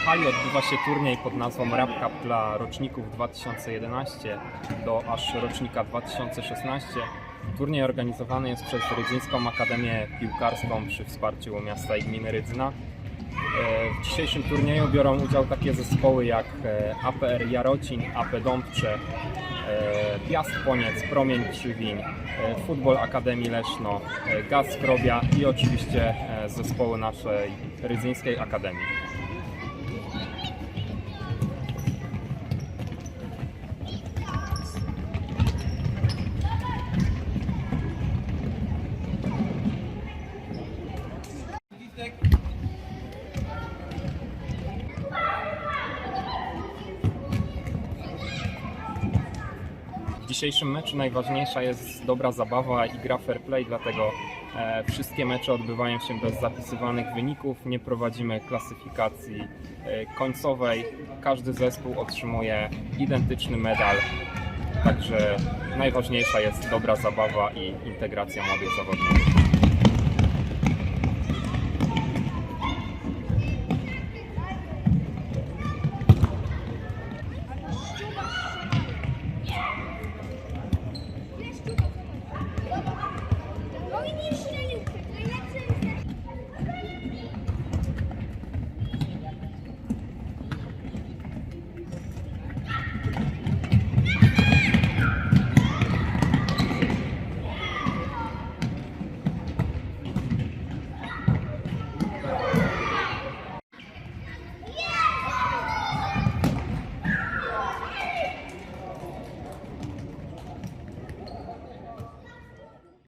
tej hali odbywa się turniej pod nazwą Rap Cup dla roczników 2011 do aż rocznika 2016. Turniej organizowany jest przez Rydzyńską Akademię Piłkarską przy wsparciu miasta i gminy Rydzyna. E, W dzisiejszym turnieju biorą udział takie zespoły jak e, APR Jarocin, AP Dąbcze, e, Piast Poniec, Promień Krzywiń, Futbol Akademii Leszno, Gaz Krobia i oczywiście zespoły naszej Rydzyńskiej Akademii. Dzisiejszym meczu najważniejsza jest dobra zabawa i gra fair play, dlatego e, wszystkie mecze odbywają się bez zapisywanych wyników. Nie prowadzimy klasyfikacji e, końcowej. Każdy zespół otrzymuje identyczny medal. Także najważniejsza jest dobra zabawa i integracja młodych zawodników.